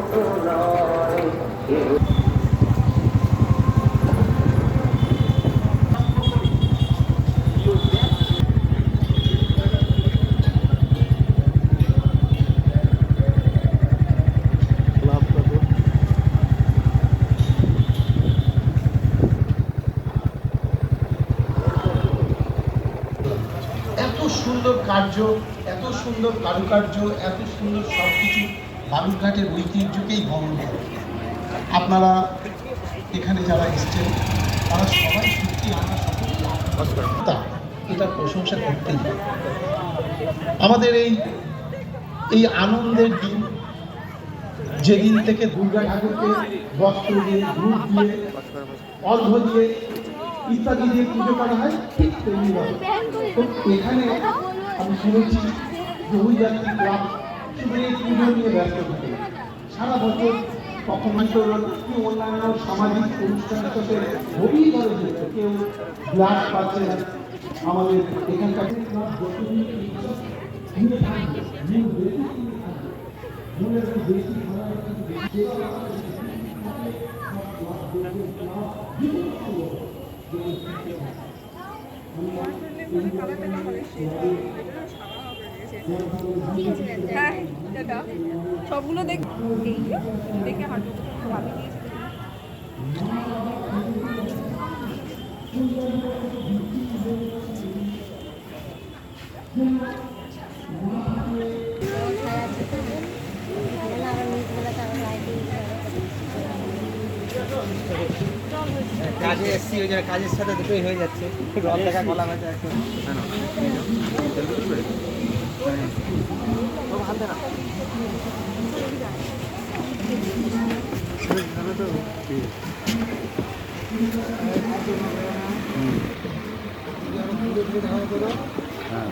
এত সুন্দর কার্য এত সুন্দর কারুকার্য এত সুন্দর সব কিছু বালুরঘাটের ঐতিহ্যকেই বহন করে। আপনারা এখানে যারা এসছেন, তারা সবাই সত্যি আমরা এটা প্রশংসা করতেই আমাদের এই এই আনন্দের দিন, যেদিন থেকে দুর্গা ঠাকুরকে বস্ত্র দিয়ে, ধূপ দিয়ে, অর্ঘ্য দিয়ে, ইত্যাদি দিয়ে পুজো করা হয়, ঠিক তেমনিভাবে তো এখানে আমি শুনেছি বহুযাত্রী ক্লাব শুধু ব্যস্ত থাকে সারা বছর কখনো তো কি অন্যান্য সামাজিক অনুষ্ঠানের সাথে গভীরভাবে জড়িত কেউ ব্লাড পাচ্ছে আমাদের এখানকার হ্যাঁ দাদা সবগুলো দেখ দেখে হাঁটু ভাবি কাজে এসছি ওই জন্য কাজের সাথে দুটোই হয়ে যাচ্ছে। রথ দেখা কলা ভাজা এখন হ্যাঁ